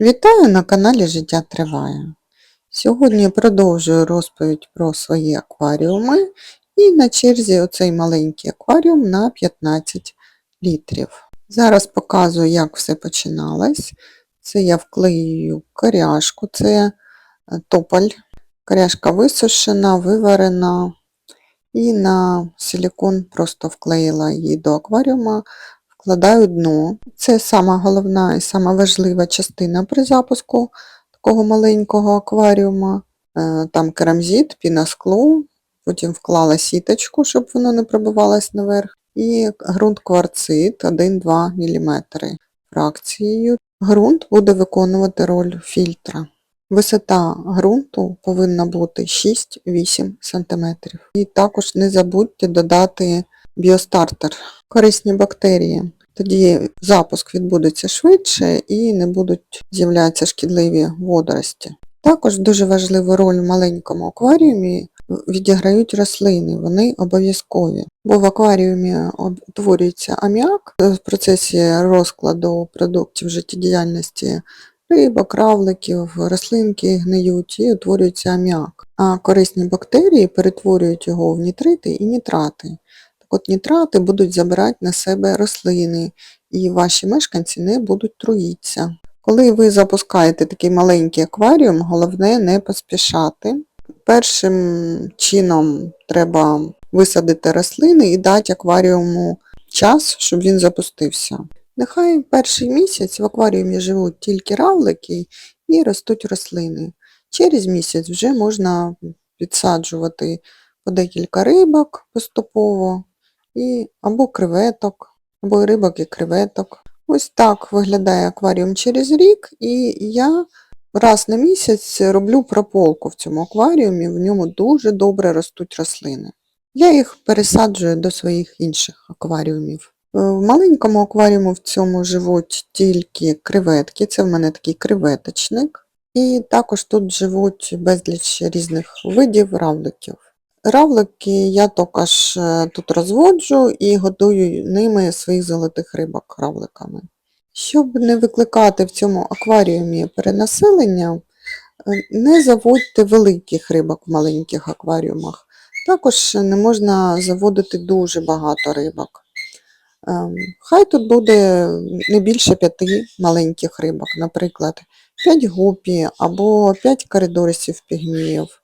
Вітаю на каналі Життя Триває. Сьогодні продовжую розповідь про свої акваріуми і на черзі оцей маленький акваріум на 15 літрів. Зараз показую, як все починалось. Це я вклеюю коряшку, це е, тополь. Коряшка висушена, виварена і на силікон просто вклеїла її до акваріума, вкладаю дно. Це сама головна і сама важлива частина при запуску такого маленького акваріума. Е, Там керамзит, піноскло, потім вклала сіточку, щоб воно не пробивалось наверх, і ґрунт кварцит 1-2 мм фракцією. Ґрунт буде виконувати роль фільтра. Висота ґрунту повинна бути 6-8 см. І також не забудьте додати біостартер, корисні бактерії. Тоді запуск відбудеться швидше і не будуть з'являтися шкідливі водорості. Також дуже важливу роль в маленькому акваріумі відіграють рослини, вони обов'язкові. Бо в акваріумі утворюється аміак в процесі розкладу продуктів життєдіяльності рибок, равликів, рослинки гниють і утворюється аміак. А корисні бактерії перетворюють його в нітрити і нітрати. От нітрати будуть забирати на себе рослини, і ваші мешканці не будуть труїтися. Коли ви запускаєте такий маленький акваріум, головне не поспішати. Першим чином треба висадити рослини і дати акваріуму час, щоб він запустився. Нехай перший місяць в акваріумі живуть тільки равлики і ростуть рослини. Через місяць вже можна підсаджувати по декілька рибок поступово, і, або креветок, або рибок і креветок. Ось так виглядає акваріум через рік, і я раз на місяць роблю прополку в цьому акваріумі, в ньому дуже добре ростуть рослини. Я їх пересаджую до своїх інших акваріумів. Е, В маленькому акваріуму в цьому живуть тільки креветки, це в мене такий креветочник. І також тут живуть безліч різних видів равликів. Равлики я також е, тут розводжу і годую ними своїх золотих рибок равликами. Щоб не викликати в цьому акваріумі перенаселення, е, не заводьте великих рибок в маленьких акваріумах. Також не можна заводити дуже багато рибок. Ем, Хай тут буде не більше п'яти маленьких рибок, наприклад, 5 гупі, або 5 коридорисів пігміїв,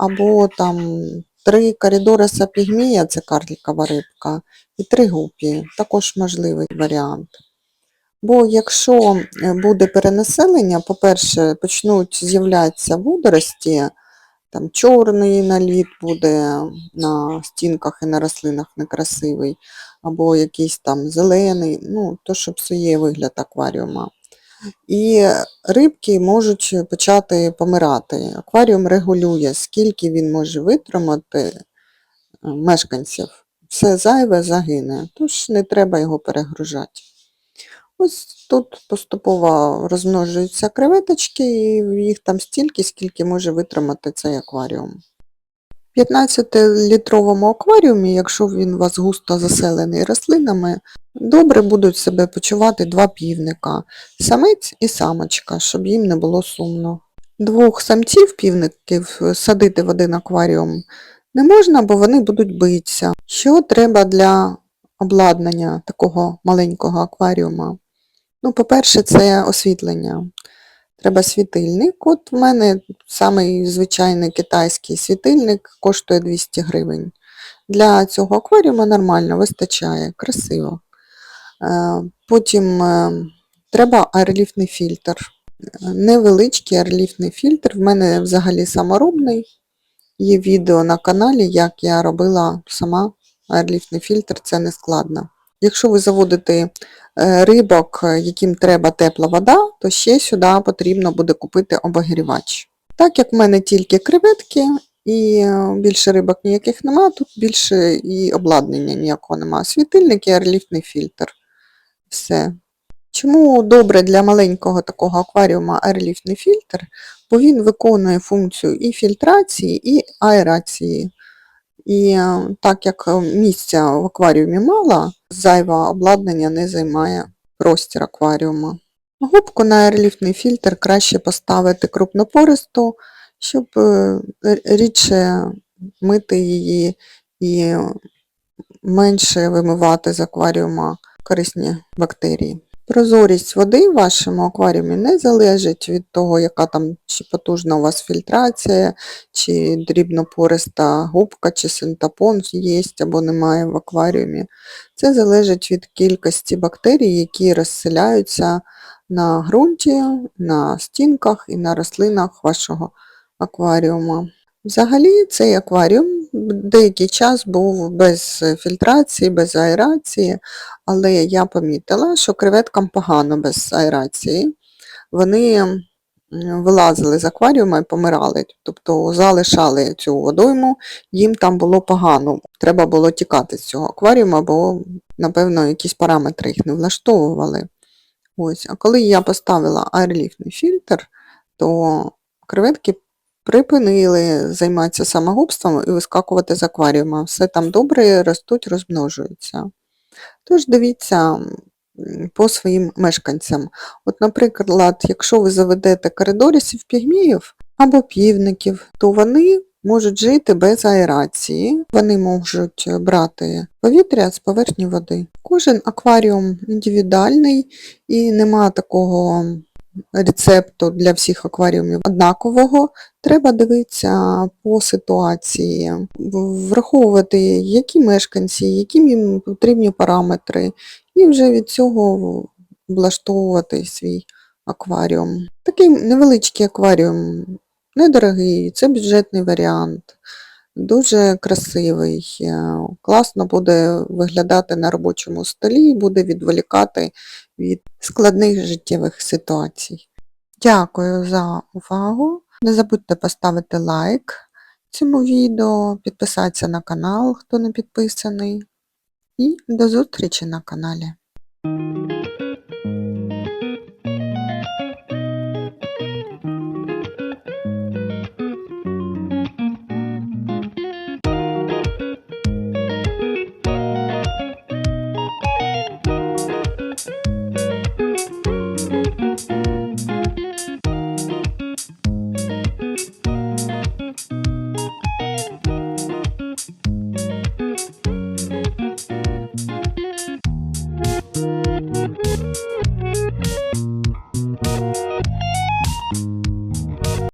або там 3 коридориса пігмія, це карлікова рибка, і 3 гупі, також можливий варіант. Бо якщо е, буде перенаселення, по-перше, почнуть з'являтися водорості, там чорний наліт буде на стінках і на рослинах некрасивий, або якийсь там зелений, ну, то, що псує вигляд акваріума. І рибки можуть почати помирати. Акваріум регулює, скільки він може витримати е, мешканців. Все зайве загине, тож не треба його перегружати. Ось тут поступово розмножуються креветочки, і їх там стільки, скільки може витримати цей акваріум. В 15-літровому акваріумі, якщо він у вас густо заселений рослинами, добре будуть себе почувати два півника самець і самочка, щоб їм не було сумно. Двох самців півників садити в один акваріум не можна, бо вони будуть битися. Що треба для обладнання такого маленького акваріума? Ну, по-перше, це освітлення. Треба світильник. От в мене самий звичайний китайський світильник коштує 200 гривень. Для цього акваріуму нормально вистачає, красиво. Е, Потім е, треба аерліфтний фільтр. Невеличкий аерліфтний фільтр, в мене взагалі саморобний. Є відео на каналі, як я робила сама аерліфтний фільтр, це не складно. Якщо ви заводите е, рибок, е, яким треба тепла вода, то ще сюди потрібно буде купити обогрівач. Так як в мене тільки креветки і е, більше рибок ніяких нема, тут більше і обладнання ніякого нема. Світильник і аерліфтний фільтр. Все. Чому добре для маленького такого акваріума аерліфтний фільтр? Бо він виконує функцію і фільтрації, і аерації. І е, так як е, місця в акваріумі мало, зайве обладнання не займає простір акваріуму. Губку на аерліфтний фільтр краще поставити крупнопористу, щоб е, рідше мити її і менше вимивати з акваріума корисні бактерії. Прозорість води в вашому акваріумі не залежить від того, яка там чи потужна у вас фільтрація, чи дрібнопориста губка, чи синтапон є або немає в акваріумі. Це залежить від кількості бактерій, які розселяються на ґрунті, на стінках і на рослинах вашого акваріуму. Взагалі цей акваріум деякий час був без фільтрації, без аерації, але я помітила, що креветкам погано без аерації. Вони вилазили з акваріума і помирали, тобто залишали цю водойму, їм там було погано. Треба було тікати з цього акваріума, бо, напевно, якісь параметри їх не влаштовували. Ось. А коли я поставила аерліфтний фільтр, то креветки припинили займатися самогубством і вискакувати з акваріума. Все там добре, ростуть, розмножуються. Тож дивіться по своїм мешканцям. От, наприклад, якщо ви заведете коридорісів пігміїв або півників, то вони можуть жити без аерації, вони можуть брати повітря з поверхні води. Кожен акваріум індивідуальний і нема такого рецепту для всіх акваріумів однакового. Треба дивитися по ситуації, враховувати, які мешканці, які їм потрібні параметри, і вже від цього влаштовувати свій акваріум. Такий невеличкий акваріум, недорогий, це бюджетний варіант, дуже красивий, е, класно буде виглядати на робочому столі, буде відволікати від складних життєвих ситуацій. Дякую за увагу. Не забудьте поставити лайк цьому відео, підписатися на канал, хто не підписаний. І до зустрічі на каналі.